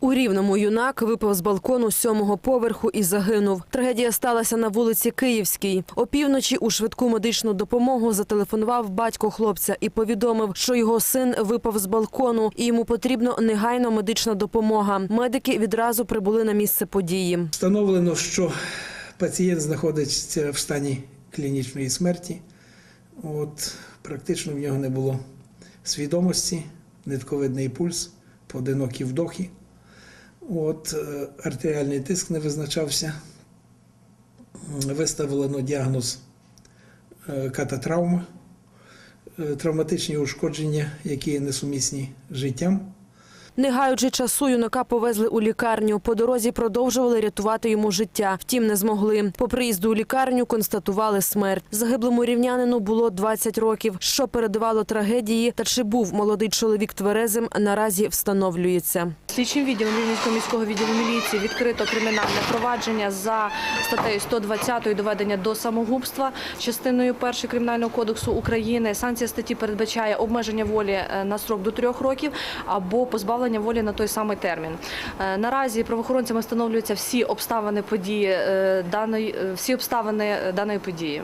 У Рівному юнак випав з балкону сьомого поверху і загинув. Трагедія сталася на вулиці Київській. Опівночі у швидку медичну допомогу зателефонував батько хлопця і повідомив, що його син випав з балкону і йому потрібна негайно медична допомога. Медики відразу прибули на місце події. Встановлено, що пацієнт знаходиться в стані клінічної смерті. От, практично в нього не було свідомості, нитковидний пульс, поодинокі вдохи. От, е, артеріальний тиск не визначався. Виставлено діагноз е, кататравма, е, травматичні ушкодження, які несумісні з життям. Не гаючи часу, юнака повезли у лікарню. По дорозі продовжували рятувати йому життя. Втім, не змогли. По приїзду у лікарню констатували смерть. Загиблому рівнянину було 20 років. Що передавало трагедії та чи був молодий чоловік тверезим, наразі встановлюється. Слідчим відділом Рівненського міського відділу міліції відкрито кримінальне провадження за статтею 120 доведення до самогубства частиною 1 Кримінального кодексу України. Санкція статті передбачає обмеження волі е, на срок до трьох років або позбавлення волі на той самий термін. Е, Наразі правоохоронцями встановлюються всі обставини події е, даної всі обставини даної події.